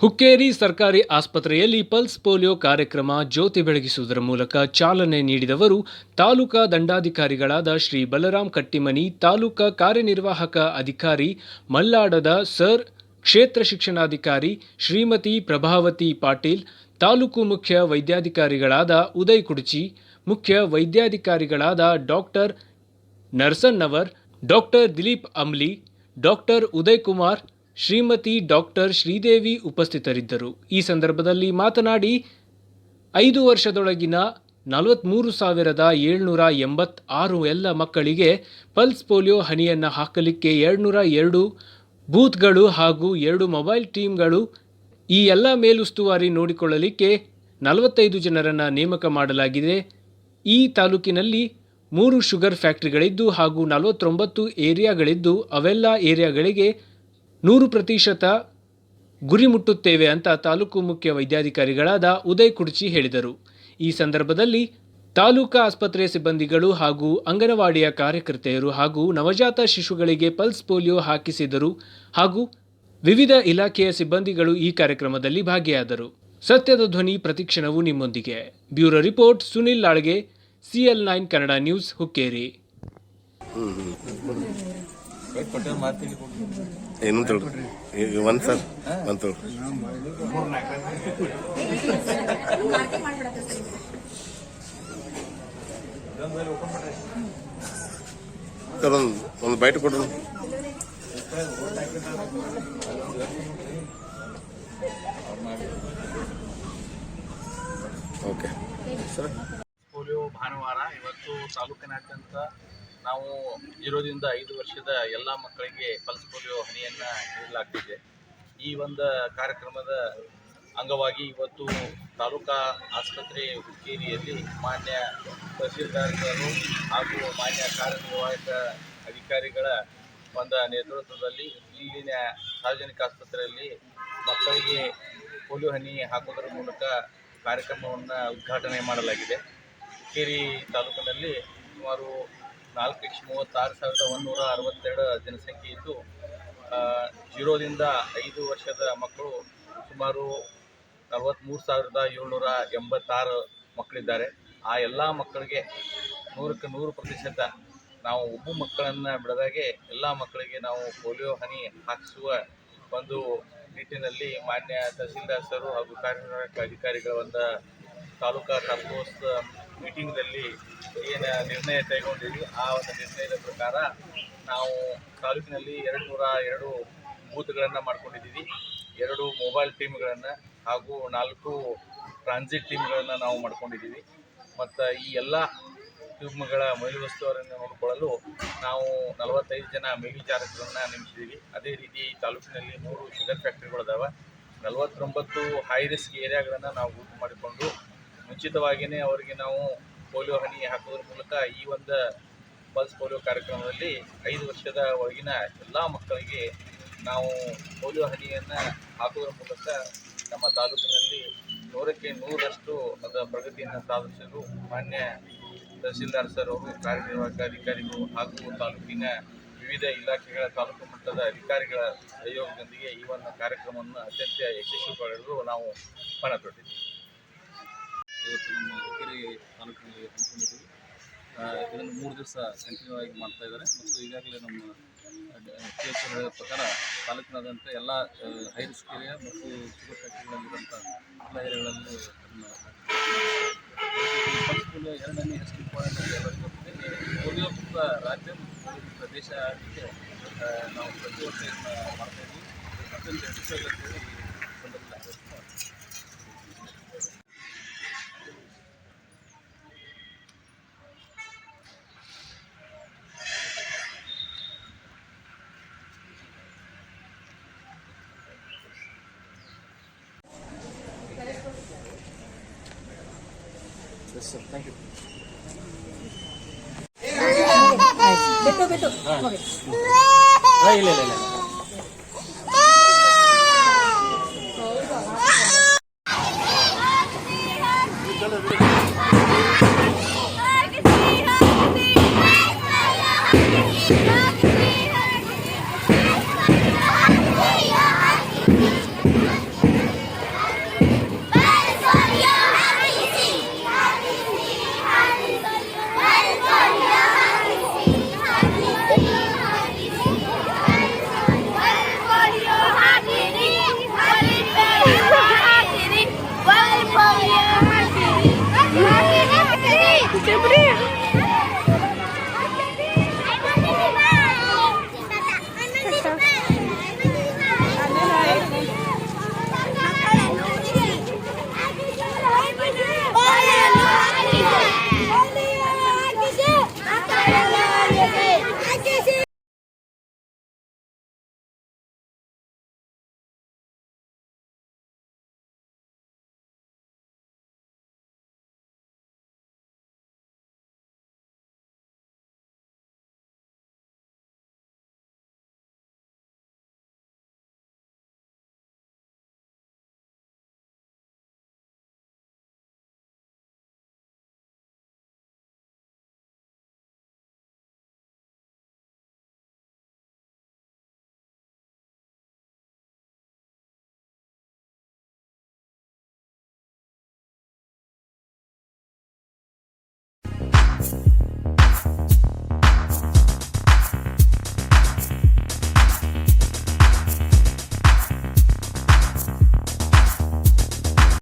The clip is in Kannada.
ಹುಕ್ಕೇರಿ ಸರ್ಕಾರಿ ಆಸ್ಪತ್ರೆಯಲ್ಲಿ ಪಲ್ಸ್ ಪೋಲಿಯೋ ಕಾರ್ಯಕ್ರಮ ಜ್ಯೋತಿ ಬೆಳಗಿಸುವುದರ ಮೂಲಕ ಚಾಲನೆ ನೀಡಿದವರು ತಾಲೂಕಾ ದಂಡಾಧಿಕಾರಿಗಳಾದ ಶ್ರೀ ಬಲರಾಮ್ ಕಟ್ಟಿಮನಿ, ತಾಲೂಕಾ ಕಾರ್ಯನಿರ್ವಾಹಕ ಅಧಿಕಾರಿ ಮಲ್ಲಾಡದ ಸರ್ ಕ್ಷೇತ್ರ ಶಿಕ್ಷಣಾಧಿಕಾರಿ ಶ್ರೀಮತಿ ಪ್ರಭಾವತಿ ಪಾಟೀಲ್ ತಾಲೂಕು ಮುಖ್ಯ ವೈದ್ಯಾಧಿಕಾರಿಗಳಾದ ಉದಯ್ ಕುಡ್ಚಿ, ಮುಖ್ಯ ವೈದ್ಯಾಧಿಕಾರಿಗಳಾದ doctor Narsannavar, doctor Dilip Amli doctor Uday Kumar, Shrimati doctor Sridevi ಉಪಸ್ಥಿತರಿದ್ದರು. ಈ ಸಂದರ್ಭದಲ್ಲಿ ಮಾತನಾಡಿ, ಐದು ವರ್ಷದೊಳಗಿನ ನಲವತ್ತ್ಮೂರು ಸಾವಿರದ ಏಳ್ನೂರ ಎಂಬತ್ತಾರು ಎಲ್ಲ ಮಕ್ಕಳಿಗೆ ಪಲ್ಸ್ ಪೋಲಿಯೋ ಹನಿಯನ್ನು ಹಾಕಲಿಕ್ಕೆ ಎರಡುನೂರ ಎರಡು ಬೂತ್ಗಳು ಹಾಗೂ ಎರಡು ಮೊಬೈಲ್ ಟೀಮ್ಗಳು ಈ ಎಲ್ಲ ಮೇಲುಸ್ತುವಾರಿ ನೋಡಿಕೊಳ್ಳಲಿಕ್ಕೆ ನಲವತ್ತೈದು ಜನರನ್ನು ನೇಮಕ ಮಾಡಲಾಗಿದೆ. ಈ ತಾಲೂಕಿನಲ್ಲಿ ಮೂರು ಶುಗರ್ ಫ್ಯಾಕ್ಟ್ರಿಗಳಿದ್ದು ಹಾಗೂ ನಲವತ್ತೊಂಬತ್ತು ಏರಿಯಾಗಳಿದ್ದು ಅವೆಲ್ಲ ಏರಿಯಾಗಳಿಗೆ ನೂರು ಪ್ರತಿಶತ ಗುರಿ ಮುಟ್ಟುತ್ತೇವೆ ಅಂತ ತಾಲೂಕು ಮುಖ್ಯ ವೈದ್ಯಾಧಿಕಾರಿಗಳಾದ ಉದಯ್ ಕುಡ್ಚಿ ಹೇಳಿದರು. ಈ ಸಂದರ್ಭದಲ್ಲಿ ತಾಲೂಕಾ ಆಸ್ಪತ್ರೆ ಸಿಬ್ಬಂದಿಗಳು ಹಾಗೂ ಅಂಗನವಾಡಿಯ ಕಾರ್ಯಕರ್ತೆಯರು ಹಾಗೂ ನವಜಾತ ಶಿಶುಗಳಿಗೆ ಪಲ್ಸ್ ಪೋಲಿಯೋ ಹಾಕಿಸಿದರು ಹಾಗೂ ವಿವಿಧ ಇಲಾಖೆಯ ಸಿಬ್ಬಂದಿಗಳು ಈ ಕಾರ್ಯಕ್ರಮದಲ್ಲಿ ಭಾಗಿಯಾದರು. ಸತ್ಯದ ಧ್ವನಿ ಪ್ರತಿಕ್ಷಣವು ನಿಮ್ಮೊಂದಿಗೆ. Bureau report, Sunil Lalge, CL nine Kannada news, Hukkeri. ಒಂದ್ ಸರ್ ಕೊಡ್ರಿ ಓಕೆ ಪೋಲಿಯೋ ಭಾನುವಾರ ಇವತ್ತು ತಾಲೂಕಿನಾದ್ಯಂತ ನಾವು ಇರೋದ್ರಿಂದ ಐದು ವರ್ಷದ ಎಲ್ಲ ಮಕ್ಕಳಿಗೆ ಪಲ್ಸ್ ಪೋಲಿಯೋ ಹನಿಯನ್ನು ನೀಡಲಾಗ್ತಿದೆ. ಈ ಒಂದು ಕಾರ್ಯಕ್ರಮದ ಅಂಗವಾಗಿ ಇವತ್ತು ತಾಲೂಕಾ ಆಸ್ಪತ್ರೆ ಹುಕ್ಕೇರಿಯಲ್ಲಿ ಮಾನ್ಯ ತಹಸೀಲ್ದಾರ್ಗಳು ಹಾಗೂ ಮಾನ್ಯ ಕಾರ್ಯನಿರ್ವಾಹಕ ಅಧಿಕಾರಿಗಳ ಒಂದು ನೇತೃತ್ವದಲ್ಲಿ ಇಲ್ಲಿನ ಸಾರ್ವಜನಿಕ ಆಸ್ಪತ್ರೆಯಲ್ಲಿ ಮಕ್ಕಳಿಗೆ ಪೋಲಿಯೋ ಹನಿ ಹಾಕುವುದರ ಮೂಲಕ ಕಾರ್ಯಕ್ರಮವನ್ನು ಉದ್ಘಾಟನೆ ಮಾಡಲಾಗಿದೆ. ಕೇರಿ ತಾಲೂಕಿನಲ್ಲಿ ಸುಮಾರು ನಾಲ್ಕು ಲಕ್ಷ ಮೂವತ್ತಾರು ಸಾವಿರದ ಒಂದುನೂರ ಅರವತ್ತೆರಡು ಜನಸಂಖ್ಯೆ ಇದ್ದು ಜೀರೋದಿಂದ ಐದು ವರ್ಷದ ಮಕ್ಕಳು ಸುಮಾರು ನಲವತ್ತ್ಮೂರು ಸಾವಿರದ ಏಳ್ನೂರ ಎಂಬತ್ತಾರು ಮಕ್ಕಳಿದ್ದಾರೆ. ಆ ಎಲ್ಲ ಮಕ್ಕಳಿಗೆ ನೂರಕ್ಕೆ ನೂರು ಪ್ರತಿಶತ ನಾವು ಒಬ್ಬ ಮಕ್ಕಳನ್ನು ಬಿಡದಾಗೆ ಎಲ್ಲ ಮಕ್ಕಳಿಗೆ ನಾವು ಪೋಲಿಯೋ ಹನಿ ಹಾಕಿಸುವ ಒಂದು ನಿಟ್ಟಿನಲ್ಲಿ ಮಾನ್ಯ ತಹಸೀಲ್ದಾರ್ ಸರು ಹಾಗೂ ಕಾರ್ಯನಿರ್ವಾಹಕ ಅಧಿಕಾರಿಗಳ ಒಂದು ತಾಲೂಕಾ ಟಾಸ್ಕ್ ಫೋರ್ಸ್ ಮೀಟಿಂಗ್ದಲ್ಲಿ ಏನು ನಿರ್ಣಯ ಕೈಗೊಂಡಿದ್ವಿ ಆ ಒಂದು ನಿರ್ಣಯದ ಪ್ರಕಾರ ನಾವು ತಾಲೂಕಿನಲ್ಲಿ ಎರಡು ನೂರ ಎರಡು ಬೂತ್ಗಳನ್ನು ಮಾಡ್ಕೊಂಡಿದ್ದೀವಿ ಎರಡು ಮೊಬೈಲ್ ಟೀಮ್ಗಳನ್ನು ಹಾಗೂ ನಾಲ್ಕು ಟ್ರಾನ್ಸಿಟ್ ಟೀಮ್ಗಳನ್ನು ನಾವು ಮಾಡ್ಕೊಂಡಿದ್ದೀವಿ ಮತ್ತು ಈ ಎಲ್ಲ ಮೈಲು ವಸ್ತುವರನ್ನು ನೋಡಿಕೊಳ್ಳಲು ನಾವು ನಲವತ್ತೈದು ಜನ ಮೇಲ್ವಿಚಾರಕರನ್ನು ನೇಮಿಸಿದ್ದೀವಿ. ಅದೇ ರೀತಿ ಈ ತಾಲೂಕಿನಲ್ಲಿ ಮೂರು ಶುಗರ್ ಫ್ಯಾಕ್ಟ್ರಿಗಳಿದಾವೆ ನಲವತ್ತೊಂಬತ್ತು ಹೈ ರಿಸ್ಕ್ ಏರಿಯಾಗಳನ್ನು ನಾವು ಗುರುತು ಮಾಡಿಕೊಂಡು ಮುಂಚಿತವಾಗಿಯೇ ಅವರಿಗೆ ನಾವು ಪೋಲಿಯೋ ಹನಿ ಹಾಕೋದ್ರ ಮೂಲಕ ಈ ಒಂದು ಪಲ್ಸ್ ಪೋಲಿಯೋ ಕಾರ್ಯಕ್ರಮದಲ್ಲಿ ಐದು ವರ್ಷದ ಒಳಗಿನ ಎಲ್ಲ ಮಕ್ಕಳಿಗೆ ನಾವು ಪೋಲಿಯೋ ಹನಿಯನ್ನು ಹಾಕೋದ್ರ ಮೂಲಕ ನಮ್ಮ ತಾಲೂಕಿನಲ್ಲಿ ನೂರಕ್ಕೆ ನೂರಷ್ಟು ಅದರ ಪ್ರಗತಿಯನ್ನು ಸಾಧಿಸಲು ಮಾನ್ಯ ತಹಸೀಲ್ದಾರ್ ಸರ್ ಅವರು ಕಾರ್ಯನಿರ್ವಾಹಕ ಅಧಿಕಾರಿಗಳು ಹಾಗೂ ತಾಲೂಕಿನ ವಿವಿಧ ಇಲಾಖೆಗಳ ತಾಲೂಕು ಮಟ್ಟದ ಅಧಿಕಾರಿಗಳ ಸಹಯೋಗದೊಂದಿಗೆ ಈ ಒಂದು ಕಾರ್ಯಕ್ರಮವನ್ನು ಅತ್ಯಂತ ಯಶಸ್ವಿಗೊಳಿಸಲು ನಾವು ಪಣ ತೊಟ್ಟಿದ್ದೀವಿ ನಮ್ಮ ಹುಕ್ಕೇರಿ ತಾಲೂಕಿನಲ್ಲಿ ಇದನ್ನು ಮೂರು ದಿವಸ ಆಗಿ ಮಾಡ್ತಾ ಇದ್ದಾರೆ. ಮತ್ತು ಈಗಾಗಲೇ ನಮ್ಮ ಪ್ರಕಾರ ತಾಲೂಕಿನಾದ್ಯಂತ ಎಲ್ಲ ಹೈ ರಿಸ್ಕ್ ಮತ್ತು ಎಲ್ಲ ತಮ್ಮ ಎರಡನೇ ಹೆಚ್ಚು ಪೋಲಿಯೋ ಮುಕ್ತ ರಾಜ್ಯ ಮತ್ತು ಪೋಲಿಯೋ ಆಗಲಿಕ್ಕೆ ನಾವು ಪ್ರತಿ ವರ್ಷ ಮಾಡ್ತಾ ಅತ್ಯಂತ ಯಶಸ್ವಿಯಾಗಿ ಬಿಟ್ಟು ಬಿಟ್ಟು ಹೋಗಿ ಇಲ್ಲ ಇಲ್ಲ ಇಲ್ಲ